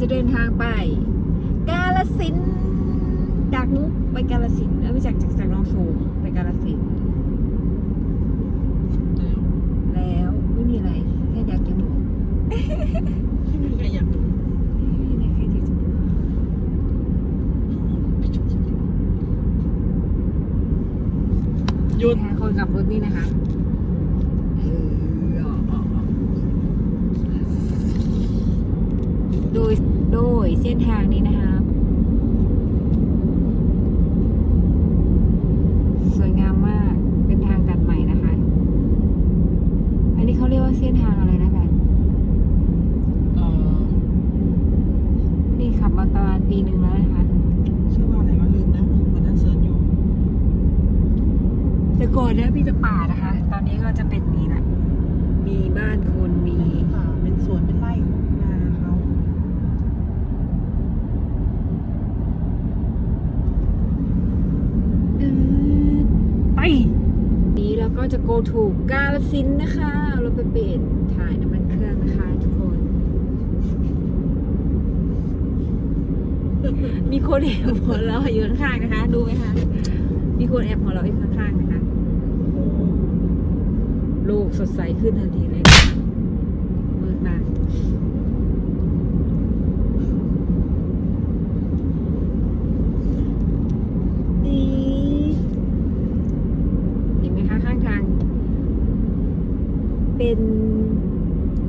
จะเดินทางไป กาลสินธุ์จากมุกไปกาลสินธุ์เออไม่จากจากจากหน้องสูงไปกาลสินธุ์แล้วไม่มีอะไรแค่อยากจะบอกที่มีใครอยากดูไม่มีอะไรแค่อยากจะบอกหยุดนะคะคนขับรถนี่นะคะเอออ๋ออ๋ออ๋อ โดยโดยเส้นทางนี้นะคะ สวยงามมาก เป็นทางตัดใหม่นะคะ อันนี้เขาเรียกว่าเส้นทางอะไรนะแพน เอ่อ นี่ขับมาประมาณปีหนึ่งแล้วนะคะ ชื่อว่าอะไรวะลืมนะวันนั้นเซิร์ชอยู่ แต่ก่อนเนี่ยพี่จะป่านะคะ ตอนนี้ก็จะเป็นนี่แหละ มีบ้านคนมี ป่าเป็นสวนเป็นไร่นาเขา อืมไป เราจะโกถูกกาลสินนะคะเราไปเปลี่ยนถ่ายน้ำมันเครื่องนะคะทุกคน มีคนแอบหัวเราะอยู่ข้างๆนะคะ ดูไหมคะ มีคนแอบหัวเราะอยู่ข้างๆนะคะโลกสดใสขึ้นทันทีเลยมืดมาก นี่เห็นไหมคะข้างทาง เป็น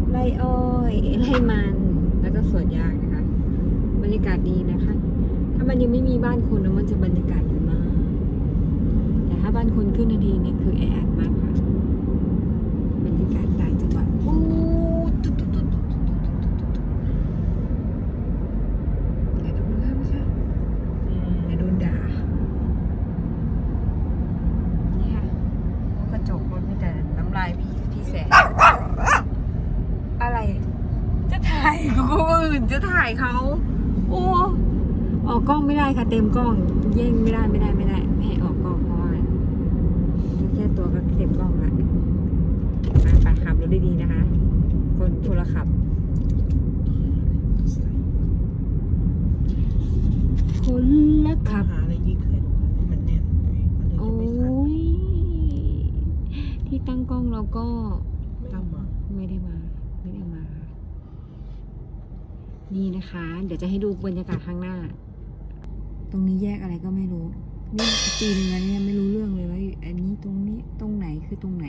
ไร่อ้อยไร่มัน แล้วก็สวนยางนะคะ บรรยากาศดีนะคะ ถ้ามันยังไม่มีบ้านคนนะมันจะบรรยากาศดีมาก แต่ถ้าบ้านคนขึ้นนาทีเนี่ยคือแออัดมากค่ะ บรรยากาศต่างจังหวัดอู้ตุ๊ดตุ๊ดตุ๊ดตุ๊ดตุ๊ดตุ๊ดตุ๊ดอย่าดูนะคะไม่ใช่อย่าโดนด่า นี่ค่ะกระจกรถมีแต่น้ำลายพี่พี่แสนอะไร จะถ่ายคน อื่นจะถ่ายเขาโอ้ออกกล้องไม่ได้ค่ะ เต็มกล้องเย่งไม่ได้ไม่ได้ไม่ได้ไม่ให้ออกกล้องเพราะว่าแค่ตัวก็เต็มกล้องละไปไปขับรถดีๆนะคะ คนโทรขับคนละขับหาอะไรยิ่งเคยดูที่มันแน่นมันเลยโอ้จะไม่สั่นยที่ตั้งกล้องเราก็ไม่ต้องมาไม่ได้มา ไม่ได้มาค่ะ นี่นะคะ เดี๋ยวจะให้ดูบรรยากาศข้างหน้า ตรงนี้แยกอะไรก็ไม่รู้ นี่ปีหนึ่งแล้วเนี่ยไม่รู้เรื่องเลยว่าอันนี้ตรงนี้ตรงไหนคือตรงไหน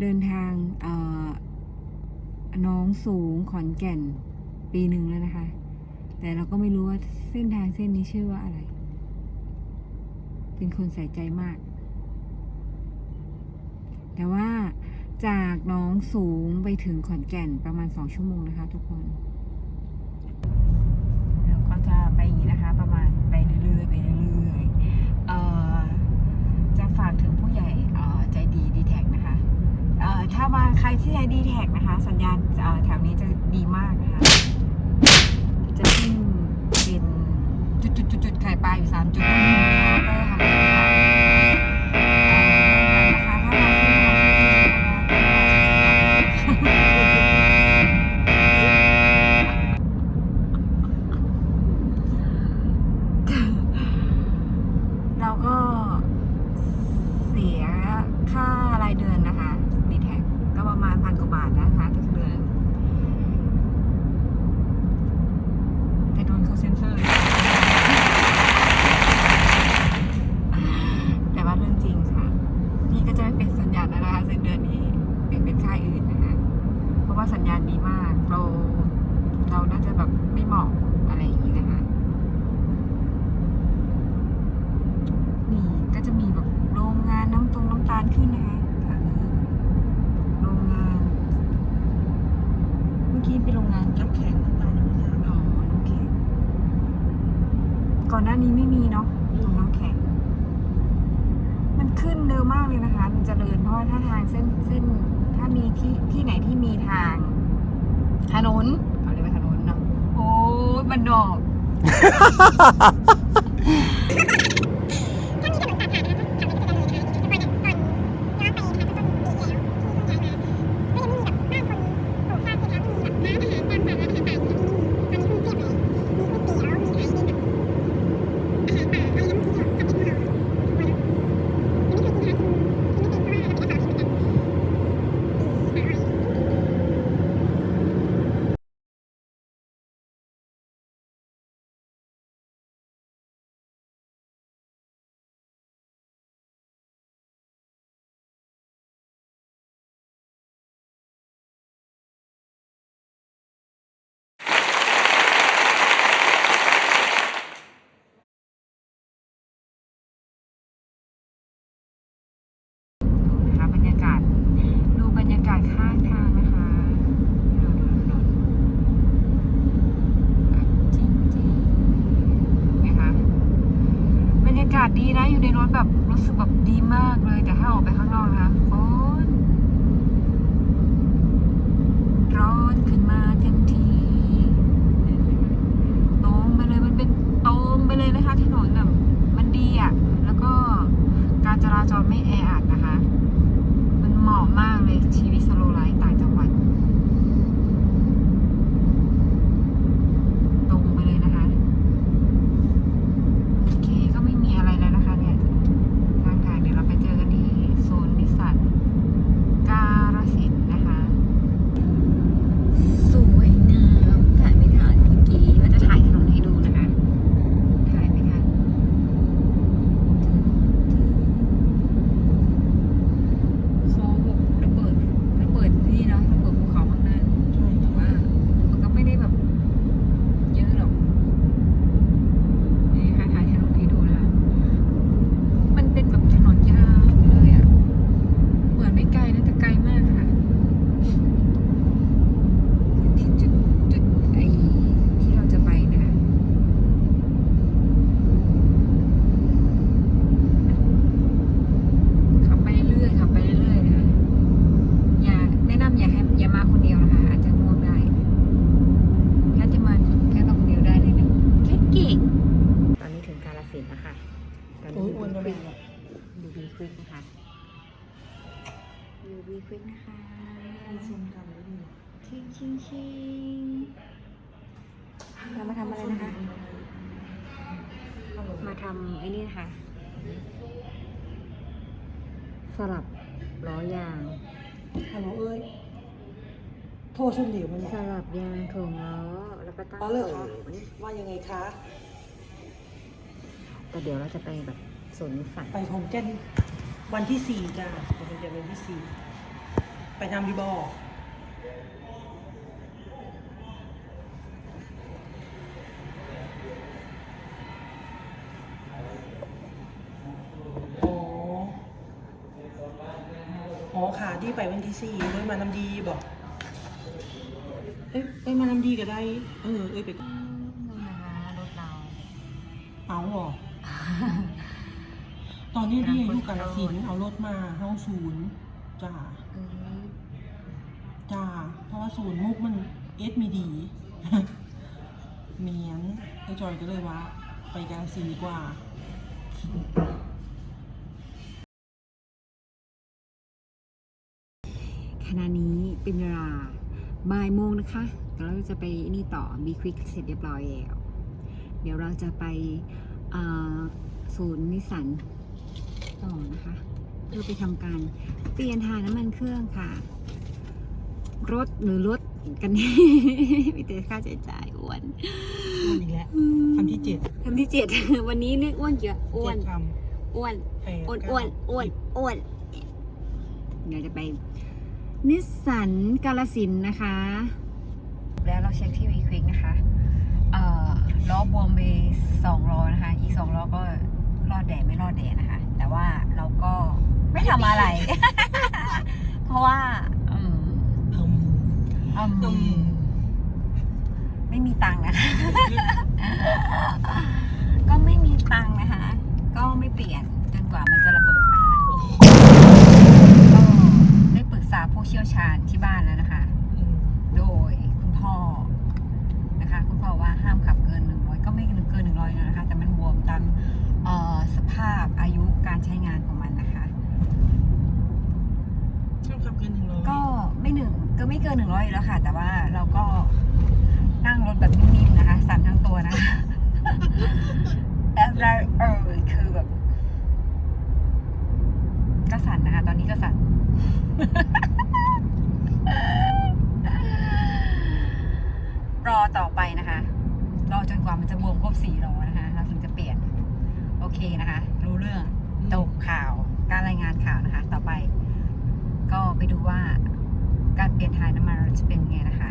เดินทางเอ่อหน้องสูงขอนแก่น ปีหนึ่งแล้วนะคะ แต่เราก็ไม่รู้ว่าเส้นทางเส้นนี้ชื่อว่าอะไร เป็นคนใส่ใจมาก แต่ว่า จากหน้องสูงไปถึงขอนแก่นประมาณสองชั่วโมงนะคะทุกคนแล้วก็จะไปอย่างนี้นะคะประมาณไปเรื่อยๆไปเรื่อยๆเอ่อจะฝากถึงผู้ใหญ่เอ่อใจดีดีแท็นะคะเอ่อถ้ามาใครที่ใช้ดีแท็นะคะ สัญญาณเอ่อแถวนี้จะดีมากนะคะ จะขึ้นเป็นจุดๆๆๆไข่ปลาอยู่สามจุดตรงนี้นะคะก็จะทำให้ ว่าสัญญาณดีมาก เราเราน่าจะแบบไม่เหมาะอะไรอย่างนี้นะคะนี่ก็จะมีแบบโรงงานน้ำตรงน้ำตาลขึ้นนะคะแถวนี้โรงงาน เมื่อกี้เป็นโรงงานน้ำแข็งตามน้ำน้ำอ๋อน้ำแข็งก่อนหน้านี้ไม่มีเนาะตรงน้ำแข็ง มันขึ้นเร็วมากเลยนะคะ มันเจริญเพราะว่าถ้าทางเส้นเส้นถ้ามีที่ที่ไหนที่ มีทางถนนเอาเลยกว่าถนนเนาะโอ้ยบันดอก รยากาศข้างทางนะคะดูดูถนนจริงจริงๆไหมคะบรรยากาศ ดีนะอยู่ในรถแบบรู้สึกแบบดีมากเลย แต่ถ้าออกไปข้างนอกนะคะโอ้ร้อนขึ้นมาเต็มทีตรงไปเลยมันเป็นตรงไปเลยนะคะถนนแบบมันดีอะ แล้วก็การจราจรไม่แออัดนะคะ มันเหมาะมากเลยชีวิตสโลไลฟ์ต่างจังหวัด ตรงไปเลยนะคะ โอเคก็ไม่มีอะไรแล้วนะคะเนี่ยทางทางเดี๋ยวเราไปเจอกันที่โซนนิสสันการสินธุ์นะคะ สวยงามถ่ายไม่ทันเมื่อกี้ว่าจะถ่ายถนนให้ดูนะคะ ถ่ายไม่ทัน เขาแบบระเบิดระเบิดนี่เนาะระเบิดภูเขาข้างหน้านี่ ใช่ แต่ว่ามันก็ไม่ได้แบบเยอะหรอกนี่ค่ะถ่ายถนนให้ดูนะคะมันเป็นแบบถนนยาวไปเลยอะ่ะเหมือนไม่ไกลนะแต่ไกลมากค่ะคือที่จุดจุดไอที่เราจะไปนะคะขับไปเรื่อยๆขับไปเรื่อยๆนะคะ อย่าแนะนำอย่าให้อย่ามาคนเดียวนะคะ อาจจะง่วงได้ ถ้าจะมาแค่ต้องคนเดียวได้เลยนะแค่เก่งตอนนี้ถึงกาลสินธุ์นะคะตอน โอ้นี้ยอ้วนดูแล้บีวดูบีควิกนะคะดูบีควิกนะคะชมกันแล้วนี่ชิงชิงชิงเรามาทำอะไรนะคะ มาทำไอ้นี่นะคะสลับล้อยางฮัลโหลเอ้ย โทรชนเหลวมันสลับยางถ่วงล้อ แล้วก็ตั้งอ๋อเลยศูคะนย์ว่ายังไงคะ แต่เดี๋ยวเราจะไปแบบ ศูนย์นิสสันไปของแก่นวันที่สี่จ้าไปของแก่นวันที่สี่ไปนำดีบออ๋ออ๋อค่ะที่ไปวันที่สี่เลยมานำดีบอก เอ้ยเอ้ยมานำดีก็ได้ เออ เอ้ยไปนี่นะคะรถเราเอาเหรอ ตอนนี้ที่อายุกาลสินธุ์เอารถมาห้องศูนย์จ้าเออจ้าเพราะว่าศูนย์มุกมันเอสมีดีเมียนไอจอยก็เลยว่า ไปกาลสินธุ์ดีกว่า ขณะนี้เป็นเวลาบ่ายโมงนะคะเดี๋ยวเราจะไปนี่ต่อบีควิกเสร็จเรียบร้อยแล้ว เดี๋ยวเราจะไปอ่าศูนย์นิสสัน ต่อนะคะเพื่อไปทำการเปลี่ยนถ่ายน้ำมันเครื่องค่ะ รถหรือรถกันแน่มีแต่ค่าใช้จ่ายอ้วนอ้วนอีกแล้วคำที่เจ็ดคำที่เจ็ดวันนี้เรียกอ้วนเยอะอ้วนเจ็ดคอ้วนำแปดอ้วนเก้าอ้วนอ้วนสิบอ้วนเดี๋ยวจะไป นิสสันกาลสินธุ์นะคะ แล้วเราเช็คที่วีควิกนะคะเอ่อล้อบวมไปสองล้อนะคะ อีกสองล้อก็รอดแดดไม่รอดแดดนะคะ แต่ว่าเราก็ไม่ทำอะไร เพราะว่าอืมอืมอืมอืมไม่มีตังค์นะคะ ก็ไม่มีตังค์นะคะ ก็ไม่เปลี่ยนจนกว่ามันจะระเบิดนะคะก็ได้ปรึกษาผู้เชี่ยวชาญที่บ้านแล้วนะคะอืมโดยคุณพ่อนะคะ คุณพ่อว่าห้ามขับเกินหนึ่งร้อยก็ไม่เกินหนึ่งร้อยนะคะ แต่มันบวมตามเอ่อ สภาพอายุการใช้งานของมันนะคะชอบขับเกินหนึ่งร้อยก็ไม่หนึ่งก็ไม่เกินหนึ่งร้อยอยู่แล้วค่ะ แต่ว่าเราก็นั่งรถแบบนิ่มๆนะคะสั่นทั้งตัวนะคะแล้วเออคือแบบก็สั่นนะคะ ตอนนี้ก็สั่น รอต่อไปนะคะ รอจนกว่ามันจะบวมครบสี่ล้อนะคะ เราถึงจะเปลี่ยน โอเคนะคะ รู้เรื่องจบข่าว การรายงานข่าวนะคะ ต่อไป ก็ไปดูว่าการเปลี่ยนถ่ายน้ำมันเราจะเป็นไงนะคะ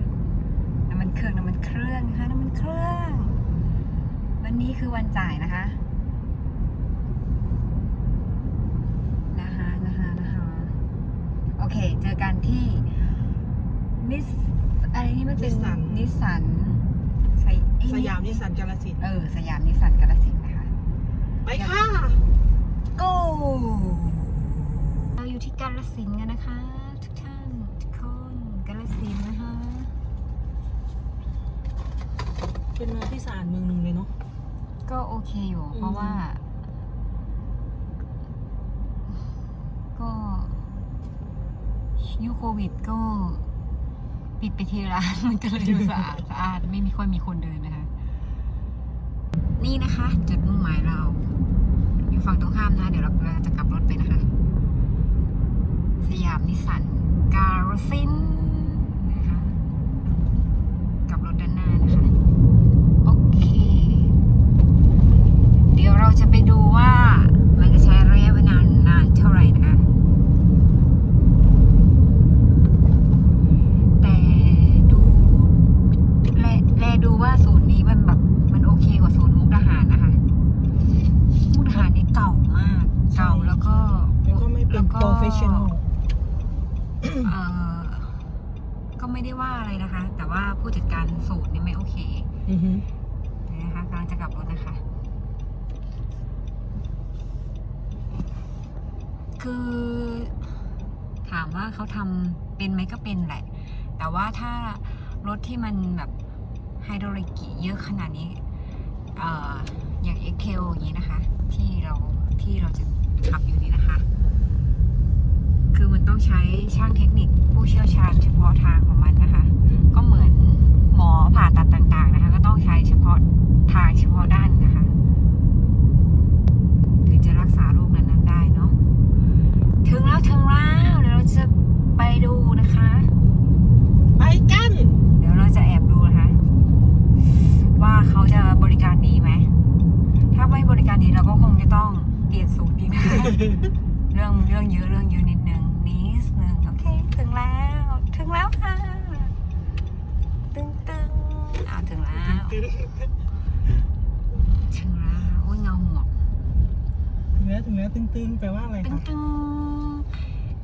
น้ำมันเครื่องน้ำมันเครื่องนะคะน้ำมันเครื่อง วันนี้คือวันจ่ายนะคะนะคะนะคะนะคะโอโอเค เจอกันที่นิสอะไรนี่มันเป็นนิสสัน นิสสันสยเอ้สยามนิสสันกาลสินธุ์เออสยามนิสสันกาลสินธุ์นะคะ ไปค่ะ go เราอยู่ที่กาลสินธุ์กันนะคะ กาลสินธุ์นะคะ เป็นเมืองที่สะอาดเมืองหนึ่งเลยเนาะ ก็โอเคอยู่อืมเพราะว่า ก็ยุคโควิดก็ปิดไปทีละร้านมันก็เลยดูสะอาดสะอาดไม่มีค่อยมีคนเดินนะคะ นี่นะคะ จุดมุ่งหมายเรา อยู่ฝั่งตรงข้ามนะเดี๋ยวเราเราจะกลับรถไปนะคะ สยามนิสสันการสินธุ์นะคะกลับร ถด้านหน้านะคะ โอเค เดี๋ยวเราจะไปดูว่ามันจะใช้ระยะเวลานานเท่าไหร่นะคะ แต่ดูแลแลดูว่าศูนย์นี้มันแบบมันโอเคกว่าศูนย์มุกดาหารนะคะ มุกดาหารนี่เก่ามาก เก่าแล้วก็ แล้วก็ไม่เป็น แล้วก็ professional เออก็ไม่ได้ว่าอะไรนะคะ แต่ว่าผู้จัดการศูนย์เนี่ยไม่โอเค อือฮึ เดี๋ยวนะคะกำลังจะกลับรถนะคะ คือ ถามว่าเขาทำเป็นไหมก็เป็นแหละ แต่ว่าถ้ารถที่มันแบบไฮดรอลิกเยอะขนาดนี้เอ่ออย่าง x k อย่างนี้นะคะ ที่เราที่เราจะขับอยู่นี้นะคะ คือมันต้องใช้ช่างเทคนิคผู้เชี่ยวชาญเฉพาะทางของมันนะคะ ก็เหมือนหมอผ่าตัดต่างๆนะคะ ก็ต้องใช้เฉพาะทางเฉพาะด้านนะคะ ถึงจะรักษาโรคนั้นนะ ถึงแล้วถึงแล้วเดี๋ยวเราจะไปดูนะคะ ไปกัน เดี๋ยวเราจะแอบดูนะคะ ว่าเขาจะบริการดีไหม ถ้าไม่บริการดีเราก็คงจะต้องเปลี่ยนสูตรดีนะคะเรื่องเรื่องเยอะเรื่องเยอะนิดนึงนิดนึงโอเค ถึงแล้ว ถึงแล้วค่ะตึงตึงอ่าถึงแล้ว ถึงแล้วโอ้ยเงาหมวกถึ งแล้วถึงแล้วตึงๆแปลว่าอะไรตึงคะตึง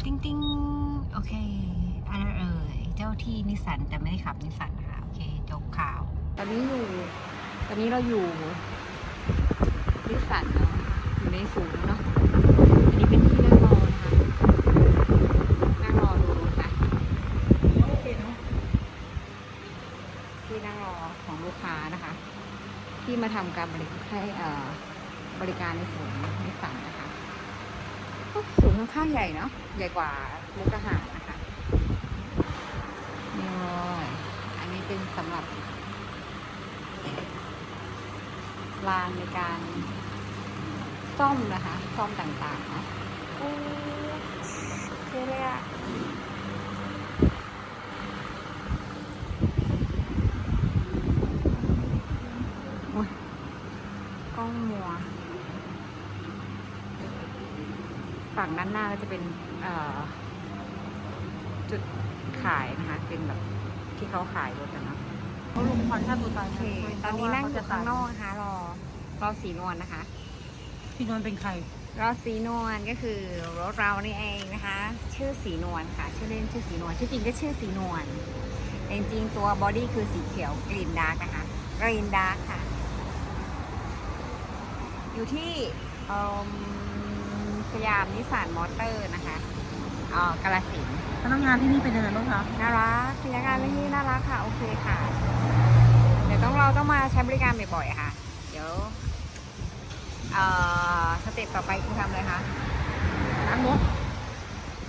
ติงติงโอเคอะไรเอ่ยเจ้าที่นิสสันแต่ไม่ได้ขับนิสสันนะคะโอเคจบข่าว ตอนนี้อยู่ ตอนนี้เราอยู่นิสสันเนาะอยู่ในศูนย์เนาะอันนี้เป็นที่นั่งรอนะคะนั่งรอดูรถนะโอเคเนาะที่นั่งรอของลูกค้านะคะ ที่มาทำการบริให้เอ่อบริการในศูนย์นิสสันนะคะก็ศูนย์ค่อน ข้างใหญ่เนาะใหญ่กว่ามุกดาหารนะคะนี่เลยอันนี้เป็นสำหรับลานในการซ่อมนะคะ ซ่อมต่างๆเนาะโอ้เท่เลยอะกล้องมัว ฝั่ง ด้านหน้าก็จะเป็นเอ่อจุดขายนะคะ เป็นแบบที่เขาขายรถกันเนาะเขาลงควันฆ่าตัวตายโอเคตอนนี้นั่งอยู่ข้างนอกนะคะรอรอสีนวลนะคะพี่นวลเป็นใคร รอสีนวลก็คือรถเรานี่เองนะคะ ชื่อสีนวลค่ะ ชื่อเล่นชื่อสีนวลชื่อจริงก็ชื่อสีนวลแต่จริงๆตัวบอดี้คือสีเขียวกรีนดาร์กนะคะกรีนดาร์กค่ะ อยู่ที่เอิ่ม สยามนิสสันมอเตอร์นะคะเอ่อกาลสินธุ์พนักงานที่นี่เป็นยังไงบ้างคะน่ารักพนักงานที่นี่น่ารักค่ะ โอเคค่ะ เดี๋ยวต้องเราต้องมาใช้บริการบ่อยๆค่ะ เดี๋ยวเอ่อสเต็ปต่อไปคือทำอะไรคะ ล้างรถ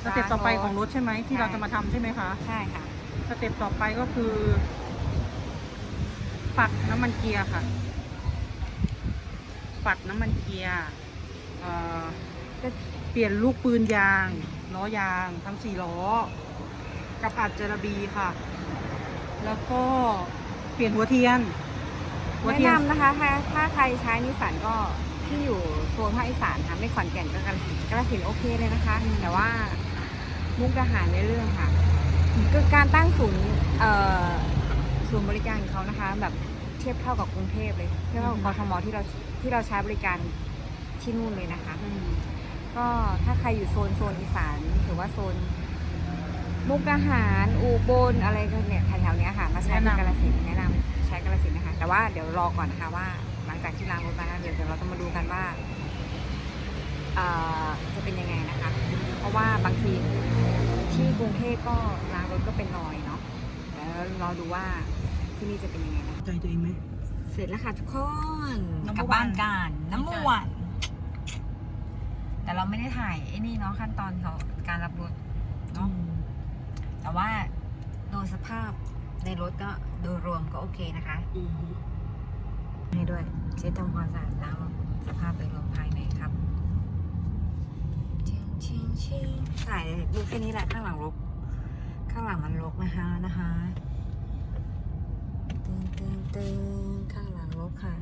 สเต็ปต่อไปของรถใช่ไหมที่ใช่เราจะมาทำใช่ไหมคะใช่ค่ะ สเต็ปต่อไปก็คือฝักน้ำมันเกียร์ค่ะฝักน้ำมันเกียร์เอ่อ จะเปลี่ยนลูกปืนยางล้อยางทั้งสี่ล้อ กับอัดเจระบีค่ะ แล้วก็เปลี่ยนหัวเทียน หัวแนะเทียนนำนะคะถ้าถ้าใครใช้นิสสันก็ที่อยู่โซนภาคอีสานค่ะไม่ขอนแก่นก็กาฬสินธุ์กาฬสินธุ์โอเคเลยนะคะ แต่ว่ามุกดาหารในเรื่องค่ะคือการตั้งศูนย์เอ่อศูนย์บริการของเขานะคะ แบบเทียบเท่ากับกรุงเทพเลยเทียบเท่ากับกทมที่เราที่เราใช้บริการที่นู่นเลยนะคะ อืม ก็ถ้าใครอยู่โซนโซนอีสานหรือว่าโซนมุกอาหารอูบลอะไรกันเนี่ยแถวๆเนี้ยค่ะ มาใช้ที่กาลสินธุ์แนะนำใช้กาลสินธุ์นะคะ แต่ว่าเดี๋ยวรอก่อนนะคะว่า หลังจากที่ล้างรถมาแล้วเดี๋ยวเดี๋ยวเราต้องมาดูกันว่าเอ่อจะเป็นยังไงนะคะ เพราะว่าบางทีที่กรุงเทพก็ล้างรถก็เป็นรอยเนาะเดี๋ยวรอดูว่าที่นี่จะเป็นยังไงนะคะใจตัวเองไหม เสร็จแล้วค่ะทุกคน Number กลับบ้าน one กันน้ำไม่มใช่วน แต่เราไม่ได้ถ่ายไอ้นี่เนาะขั้นตอนเขาการรับรถเนาะแต่ว่าโดยสภาพในรถก็โดยรวมก็โอเคนะคะอืมให้ด้วยเช็ดทำความสะอาดล้างรถสภาพโดยรวมภายในครับชิงชิงชิงถ่ายดูแค่นี้แหละข้างหลังรกข้างหลังมันรกนะคะนะคะตึงตึงตึงข้างหลังรกค่ะ